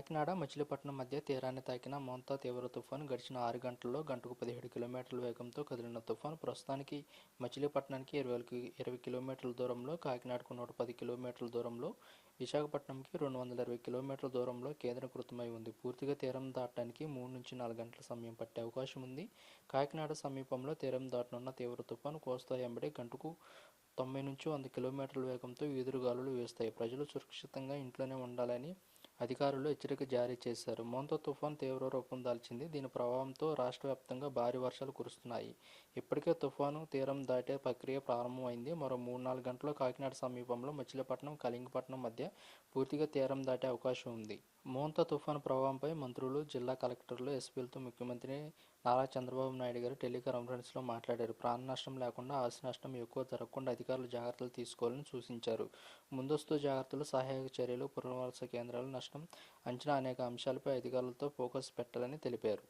కాకినాడ మచిలీపట్నం మధ్య తీరాన్ని తాకిన మోంతా తీవ్ర తుఫాను గడిచిన ఆరు గంటల్లో గంటకు పదిహేడు కిలోమీటర్ల వేగంతో కదిలిన తుఫాను. ప్రస్తుతానికి మచిలీపట్నానికి ఇరవై ఇరవై కిలోమీటర్ల దూరంలో కాకినాడకు నూట పది కిలోమీటర్ల దూరంలో విశాఖపట్నంకి రెండు వందల ఇరవై కిలోమీటర్ల దూరంలో కేంద్రీకృతమై ఉంది. పూర్తిగా తీరం దాటడానికి మూడు నుంచి నాలుగు గంటల సమయం పట్టే అవకాశం ఉంది. కాకినాడ సమీపంలో తీరం దాటనున్న తీవ్ర తుఫాను కోస్తా ఎంబడి గంటకు తొంభై నుంచి వంద కిలోమీటర్ల వేగంతో ఈదురుగాలులు వీస్తాయి. ప్రజలు సురక్షితంగా ఇంట్లోనే ఉండాలని అధికారులు హెచ్చరిక జారీ చేశారు. మోంతో తుఫాన్ తీవ్ర రూపం దాల్చింది. దీని ప్రభావంతో రాష్ట్ర వ్యాప్తంగా భారీ వర్షాలు కురుస్తున్నాయి. ఇప్పటికే తుఫాను తీరం దాటే ప్రక్రియ ప్రారంభమైంది. మరో మూడు నాలుగు గంటల్లో కాకినాడ సమీపంలో మచిలీపట్నం కళింగపట్నం మధ్య పూర్తిగా తీరం దాటే అవకాశం ఉంది. మోంతా తుఫాను ప్రభావంపై మంత్రులు జిల్లా కలెక్టర్లు ఎస్పీలతో ముఖ్యమంత్రి నారా చంద్రబాబు నాయుడు గారు టెలికాన్ఫరెన్స్లో మాట్లాడారు. ప్రాణ నష్టం లేకుండా ఆస్తి నష్టం ఎక్కువ జరగకుండా అధికారులు జాగ్రత్తలు తీసుకోవాలని సూచించారు. ముందస్తు జాగ్రత్తలు సహాయక చర్యలు పునర్వాస కేంద్రాల నష్టం అంచనా అనేక అంశాలపై అధికారులతో ఫోకస్ పెట్టాలని తెలిపారు.